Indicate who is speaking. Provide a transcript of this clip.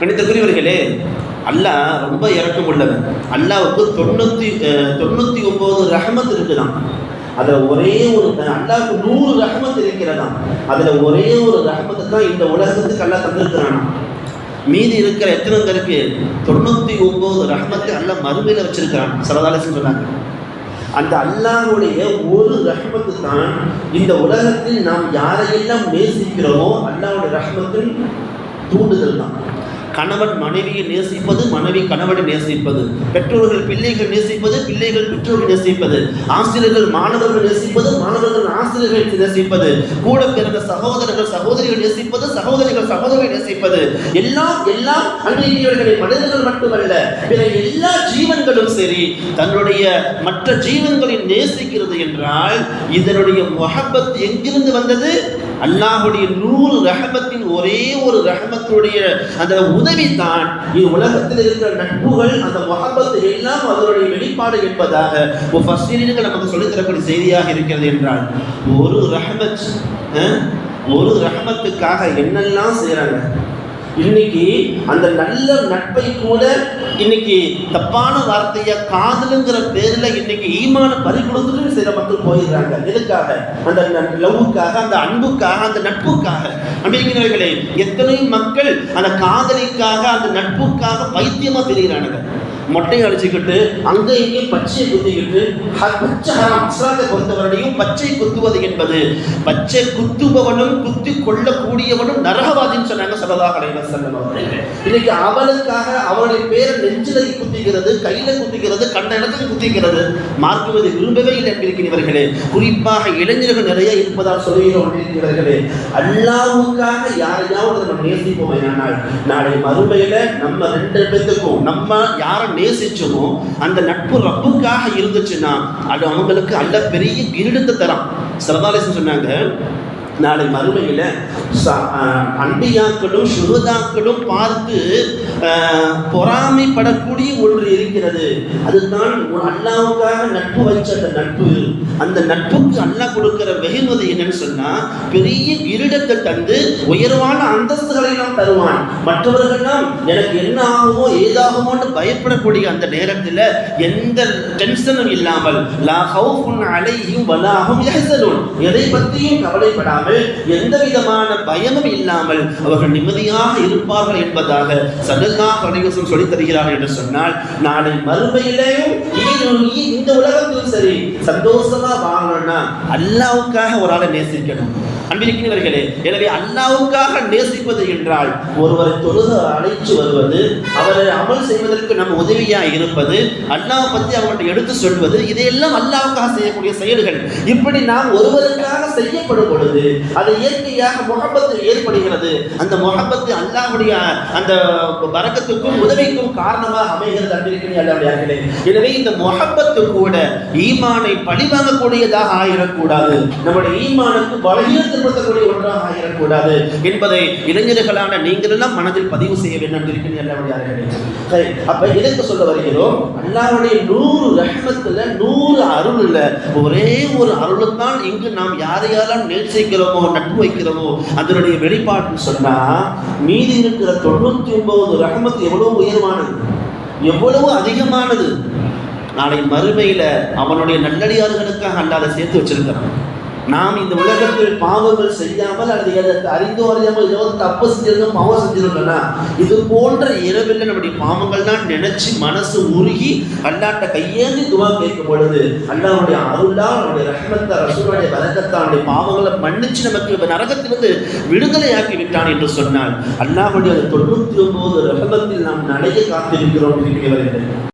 Speaker 1: கணிதக்குரியவர்களே அல்லாஹ் ரொம்ப இறக்கம் உள்ளவன். அல்லாவுக்கு தொண்ணூற்றி தொண்ணூற்றி ஒம்பது ரஹமத் இருக்குதான் அதில் ஒரே ஒரு அல்லாவுக்கு நூறு ரஹமத் இருக்கிறதாம். அதில் ஒரே ஒரு ரஹமத்து தான் இந்த உலகத்துக்கு அல்லாஹ் தந்திருக்கிறானா மீதி இருக்கிற எத்தனை பேருக்கு தொண்ணூற்றி ஒம்பது ரஹமத்தை அல்லாஹ் மறுமையில் வச்சிருக்கிறான். சரதாலசன் சொன்னாங்க. அந்த அல்லாஹுடைய ஒரு ரஹமத்து தான் இந்த உலகத்தில் நாம் யாரையெல்லாம் நேசிக்கிறோமோ அல்லாவுடைய ரஹமத்தில் தூண்டுதல் தான். கணவன் மனைவியை நேசிப்பது மனைவி கணவனை நேசிப்பது. பெற்றோர்கள் பிள்ளைகள் நேசிப்பது பிள்ளைகள் பெற்றோர்கள் நேசிப்பது. ஆசிரியர்கள் மாணவர்கள் நேசிப்பது மாணவர்கள் ஆசிரியர்கள் நேசிப்பது. கூட பிறந்த சகோதரர்கள் சகோதரிகள் நேசிப்பது சகோதரிகள் சகோதரிகள் நேசிப்பது. எல்லாம் எல்லாம் அன்றையவர்களை மனிதர்கள் மட்டுமல்ல பிற எல்லா ஜீவன்களும் சரி தன்னுடைய மற்ற ஜீவன்களை நேசிக்கிறது என்றால் இதனுடைய முகப்பத் எங்கிருந்து வந்தது? அல்லாஹுடைய நூறு ரகமத்தின் ஒரே ஒரு ரகமத்துடைய அந்த உதவி தான் இது உலகத்தில் இருக்கிற நட்புகள் அந்த முகப்பத்து எல்லாம் அதனுடைய வெளிப்பாடு என்பதாக நமக்கு சொல்லித் தரக்கூடிய செய்தியாக இருக்கிறது என்றால் ஒரு ரஹமத் ஒரு ரஹமத்துக்காக என்னெல்லாம் செய்கிறாங்க இன்னைக்கு அந்த நல்ல நட்பை கூட இன்னைக்கு தப்பான வார்த்தைய காதலுங்கிற பேர்ல இன்னைக்கு ஈமான பறி கொடுத்துட்டு சில மக்கள் போயிடுறாங்க. எதுக்காக? அந்த லவ்வுக்காக அந்த அன்புக்காக அந்த நட்புக்காக. அப்படிங்கிறவர்களே எத்தனை மக்கள் அந்த காதலிக்காக அந்த நட்புக்காக பைத்தியமா தெரிகிறானுங்க மொட்டையை அடிச்சுக்கிட்டு அங்கே இங்கே பச்சையை குத்திக்கிட்டு பச்சை ஹராம் இஸ்லாத்தை பொறுத்தவரையும் பச்சை குத்துவது என்பது பச்சை குத்துபவனும் குத்தி கொள்ளக்கூடியவனும் நரகவாதின்னு சொன்னாங்க சரதாக செல்லம் அவர்கள். இன்னைக்கு அவளுக்காக அவளுடைய பேர் நெஞ்சில குத்திக்கிறது கையில குத்திக்கிறது கண்ட இடத்துல குத்திக்கிறது மாற்றுவது விரும்பவே இல்லை என்கிறவர்களே குறிப்பாக இளைஞர்கள் நிறைய இருப்பதால் சொல்லுகிறோம் இருக்கிறவர்களே அல்லாவுக்காக யாரையாவது நம்ம நேசிப்போம் நாளை மறுமையில நம்ம ரெண்டு பேத்துக்கும் நம்ம யாரை நேசிச்சோமோ அந்த நட்பு ரப்புக்காக இருந்துச்சுன்னா அது அவங்களுக்கு அல்ல பெரிய கிரீடத்தை தரான் சரதாலேசன் சொன்னாங்க நாளை மறுமையில் அன்பியாக்களும் சுகதாக்களும் பார்த்து பொறாமைப்படக்கூடிய ஒன்று இருக்கிறது. அதுதான் அல்லாவுக்காக நட்பு வச்ச அந்த நட்பு. அந்த நட்புக்கு அல்லாஹ் கொடுக்கிற வெகுமதி என்னன்னு சொன்னால் பெரிய இருடத்தை தந்து உயர்வான அந்தஸ்துகளை நாம் தருவான். மற்றவர்கள்லாம் எனக்கு என்ன ஆகுமோ ஏதாகுமோன்னு பயப்படக்கூடிய அந்த நேரத்தில் எந்த டென்ஷனும் இல்லாமல் லா ஹவுஃபுன் அலைஹிம் வலாஹும் எதை பற்றியும் கவலைப்படாமல் எந்த விதமான பயமும் இல்லாமல் அவர்கள் நிம்மதியாக இருப்பார்கள் என்பதாக சல்லல்லாஹு அலைஹி சொல்லித் தருகிறார்கள் என்று சொன்னால் நாளை மறுமையிலேயும் இந்த உலகத்தில் சரி சந்தோஷமா வாழணும்னா அல்லாவுக்காக ஒரு ஆளை நேசிக்கணும். அன்பிருக்கிறவர்களே எனவே அல்லாவுக்காக நேசிப்பது என்றால் ஒருவரை தொழுக அழைச்சு வருவது அவரை அமல் செய்வதற்கு நம்ம உதவியா இருப்பது அல்லாவை பற்றி அவங்கள்ட்ட எடுத்து சொல்வது இதையெல்லாம் அல்லாவுக்காக செய்யக்கூடிய செயல்கள். இப்படி நாம் ஒருவருக்காக செய்யப்படும் பொழுது அது இயற்கையாக முகப்பத்து ஏற்படுகிறது. அந்த முகப்பத்து அல்லாவுடைய அந்த வரக்கத்துக்கும் உதவிக்கும் காரணமாக அமைகிறது அன்பிருக்கிறேன் அல்லாவுடைய எனவே இந்த முகப்பத்து கூட ஈமானை பழிவாங்கக்கூடியதாக ஆயிடக்கூடாது நம்முடைய ஈமானுக்கு பலகீனப்படுத்தக்கூடிய ஒன்றாக ஆயிடக்கூடாது என்பதை இளைஞர்களான நீங்களெல்லாம் மனதில் பதிவு செய்ய வேண்டும் இருக்கிறீர்கள் சரி, அப்ப எதற்கு சொல்ல வருகிறோம்? அல்லாவுடைய நூறு ரஹ்மத்துல நூறு அருள் இல்ல ஒரே ஒரு அருளுத்தான் இங்கு நாம் யாரையாலும் யாரெல்லாம் நேசிக்கிறோமோ நட்பு வைக்கிறோமோ அதனுடைய வெளிப்பாடுன்னு சொன்னா மீதி இருக்கிற தொண்ணூத்தி ஒன்பது ரஹமத் எவ்வளவு உயர்வானது? எவ்வளவு அதிகமானது? நாளை மறுமையில அவனுடைய நல்லடியார்களுக்காக அல்லாத சேர்த்து வச்சிருக்கிறான். நாம் இந்த உலகத்தில் பாவங்கள் செய்யாமல் அல்லது எதை அறிந்தோ அறியாமல் ஏதாவது தப்பு செஞ்சிருந்தோம் பாவம் செஞ்சிருந்தோம்னா இது போன்ற இரவில் நம்முடைய பாவங்கள் தான் நினைச்சு மனசு உருகி அல்லாட்ட கையேந்தி துவா கேட்கும் பொழுது அல்லாவுடைய அருளா அவனுடைய ரஹ்மத்தா ரசூலுடைய வரக்கத்தா பாவங்களை மன்னிச்சு நமக்கு நரகத்திலிருந்து விடுதலையாக்கி விட்டான் என்று சொன்னால் அல்லாவுடைய தொண்ணூத்தி ஒன்பது ரகத்தில் நாம் நடைய காத்திருக்கிறோம் இருக்கிறவர்கள்